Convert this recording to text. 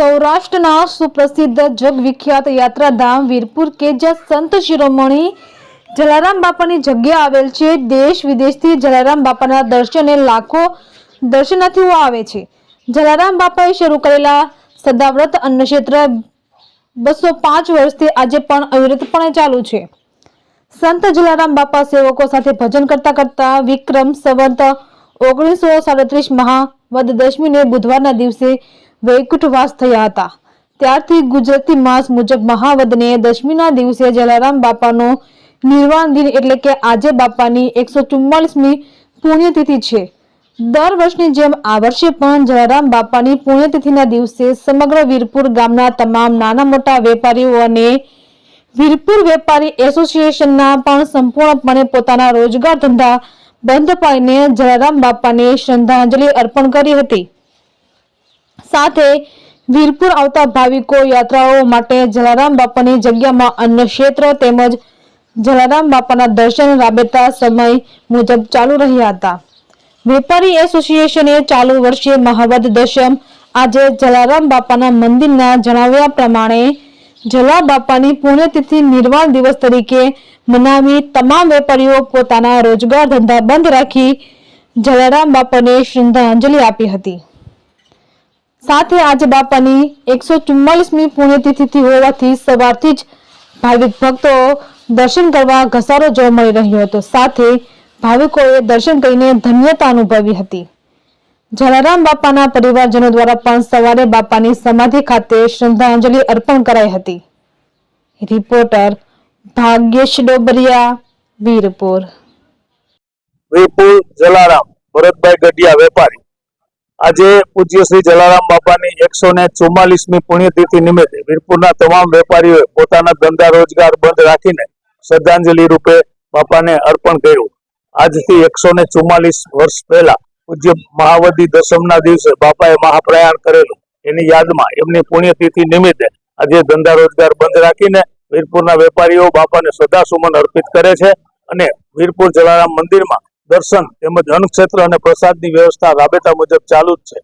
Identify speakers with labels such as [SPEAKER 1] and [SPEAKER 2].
[SPEAKER 1] સૌરાષ્ટ્રના સુપ્રસિદ્ધ જગવિખ્યાત યાત્રાધામ વીરપુર કે જ્યાં સંત શિરોમણી જલારામ બાપાની જગ્યા આવેલ છે. દેશ વિદેશથી જલારામ બાપાના દર્શને લાખો દર્શનાર્થીઓ આવે છે. જલારામ બાપાએ શરૂ કરેલા સદાવ્રત અન્નક્ષેત્ર બસો પાંચ વર્ષથી આજે પણ અવિરતપણે ચાલુ છે. સંત જલારામ બાપા સેવકો સાથે ભજન કરતા કરતા વિક્રમ સંવંત ઓગણીસો સાડત્રીસ મહા વદ દશમીને બુધવારના દિવસે વૈકુંઠવાસ થયા હતા. ત્યારથી ગુજરાતી માસ મુજબ મહાવદને દશમીના દિવસે જલારામ બાપાનો નિર્વાણ દિન એટલે કે આજે બાપાની એકસો ચુમ્માલીસમી પુણ્યતિથિ છે. દર વર્ષની જેમ આ વર્ષે પણ જલારામ બાપાની પુણ્યતિથિના દિવસે સમગ્ર વીરપુર ગામના તમામ નાના મોટા વેપારીઓ અને વીરપુર વેપારી એસોસિએશનના પણ સંપૂર્ણપણે પોતાના રોજગાર ધંધા બંધ પાડીને જલારામ બાપાને શ્રદ્ધાંજલિ અર્પણ કરી હતી. સાથે વીરપુર આવતા ભાવિકો યાત્રાઓ માટે જલારામ બાપાની જગ્યામાં અન્ય ક્ષેત્ર તેમજ જલારામ બાપાના દર્શન રાબેતા સમય મુજબ ચાલુ રહ્યા હતા. વેપારી એસોસિએશને ચાલુ વર્ષે મહાવદ દશમ આજે જલારામ બાપાના મંદિરના જણાવ્યા પ્રમાણે જલા બાપાની પુણ્યતિથિ નિર્વાણ દિવસ તરીકે મનાવી તમામ વેપારીઓ પોતાના રોજગાર ધંધા બંધ રાખી જલારામ બાપાને શ્રદ્ધાંજલિ આપી હતી. સાથે આજે બાપાની એકસો ચુમ્માલીસમી પુણ્યતિથિ હોવાથી સવારથી જ ભાવિક ભક્તો દર્શન કરવા ઘસારો જોવા મળી રહ્યો હતો. સાથે ભાવિકોએ દર્શન કરીને ધન્યતા અનુભવી હતી. જલારામ બાપાના પરિવારજનો દ્વારા પણ સવારે બાપાની સમાધિ ખાતે શ્રદ્ધાંજલિ અર્પણ કરાઈ હતી. રિપોર્ટર ભાગ્યેશ ડોબરિયા, વીરપુર.
[SPEAKER 2] વીરપુર જલારામ, ભરતભાઈ ગઢિયા વેપારી. આજે પૂજ્ય શ્રી જલારામ બાપાની એકસો ને ચુમ્માલીસમી પુણ્યતિથિ નિમિત્તે વીરપુરના તમામ વેપારીઓએ પોતાના ધંધા રોજગાર બંધ રાખીને શ્રદ્ધાંજલિ રૂપે બાપાને અર્પણ કર્યું. આજથી એકસો ને ચુમ્માલીસ વર્ષ પહેલા પૂજ્ય મહાવદી દશમના દિવસે બાપાએ મહાપ્રયાણ કરેલું. એની યાદમાં એમની પુણ્યતિથિ નિમિત્તે આજે ધંધા રોજગાર બંધ રાખીને વીરપુરના વેપારીઓ બાપાને સદાસુમન અર્પિત કરે છે અને વીરપુર જલારામ મંદિરમાં દર્શન તેમજ અન્નક્ષેત્ર અને પ્રસાદની વ્યવસ્થા રાબેતા મુજબ ચાલુ જ છે.